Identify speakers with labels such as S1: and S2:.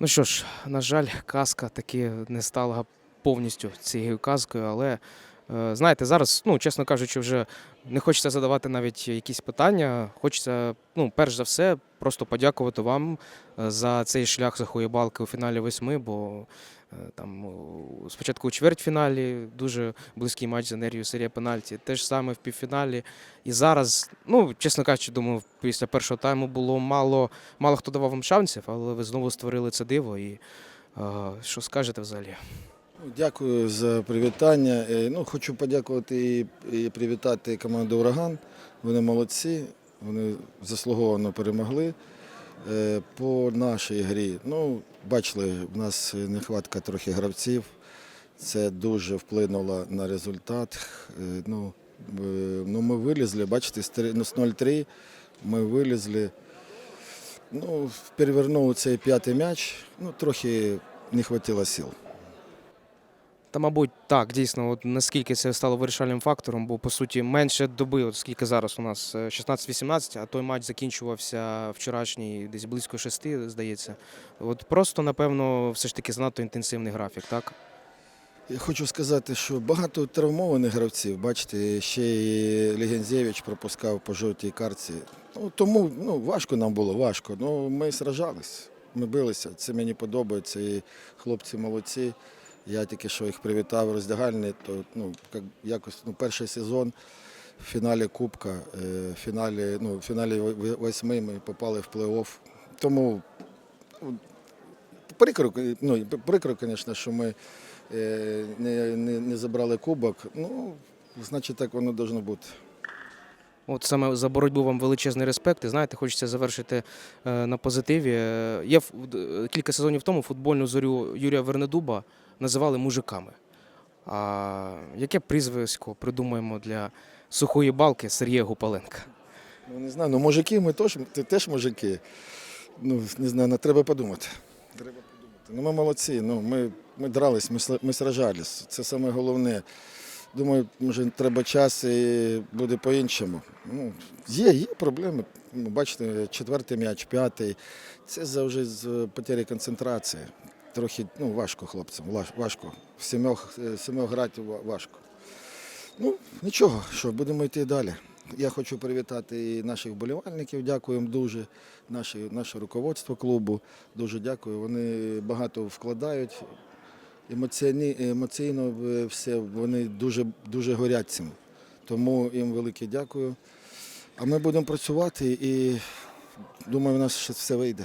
S1: Ну що ж, на жаль, казка таки не стала повністю цією казкою, але е, знаєте, зараз, ну, чесно кажучи, вже не хочеться задавати навіть якісь питання. Хочеться, ну, перш за все, просто подякувати вам е, за цей шлях сухої балки у фіналі восьми, бо е, там спочатку у чвертьфіналі дуже близький матч з енергією серія пенальті, те ж саме в півфіналі. І зараз, ну, чесно кажучи, думаю, після першого тайму було мало, мало хто давав вам шансів, але ви знову створили це диво. І е, що скажете взагалі?
S2: Ну, Дякую за привітання. Е, Ну, хочу подякувати і, привітати команду Ураган. Вони молодці, вони заслуговано перемогли. Е, По нашій грі, ну, бачили, в нас нехватка трохи гравців. Це дуже вплинуло на результат. Е, Ну, ну ми вилізли, бачите, з три- ну, з 0-3 ми вилізли. Ну, перевернули цей п'ятий м'яч. Ну, трохи не вистачило сил.
S1: Та, мабуть, так, дійсно, от наскільки це стало вирішальним фактором, бо по суті менше доби, от скільки зараз у нас е, 16-18, а той матч закінчувався вчорашній, десь близько шести, здається. От просто, напевно, все ж таки занадто інтенсивний графік, так?
S2: Я хочу сказати, що багато травмованих гравців, бачите, ще і Легензєвич пропускав по жовтій картці. Ну, тому ну, важко нам було, важко. Ну, ми сражались, ми билися. Це мені подобається. І хлопці молодці. Я тільки що їх привітав роздягальні, то ну, як, якось ну, перший сезон в фіналі Кубка, е, в фіналі, ну, фіналі восьми ми попали в плей-офф. Тому ну, прикро, ну, прикро, звісно, що ми е, не, не, не забрали кубок. Ну, значить, так воно должно бути.
S1: От саме за боротьбу вам величезний респект. І знаєте, хочеться завершити е, на позитиві. Е, Я кілька сезонів тому футбольну зорю Юрія Вернедуба називали мужиками. А яке прізвисько придумаємо для сухої балки Сергія Гупаленка?
S2: Ну, не знаю, ну мужики, ми теж, теж мужики. Ну, не знаю, ну, треба подумати. Треба подумати. Ну, ми молодці, ну, ми, ми дрались, ми, ми сражались. Це саме головне. Думаю, може, треба час і буде по-іншому. Ну, є, є проблеми. Ну, бачите, четвертий м'яч, п'ятий. Це завжди з потері концентрації. Трохи ну, важко хлопцям, важко. В сімьох, е, сімьох грати важко. Ну, нічого, що будемо йти далі. Я хочу привітати і наших болівальників. Дякую їм дуже. Наше, наше руководство клубу. Дуже дякую. Вони багато вкладають. Емоціоні, емоційно е, все, вони дуже, дуже горять цим. Тому їм велике дякую. А ми будемо працювати і думаю, у нас ще все вийде.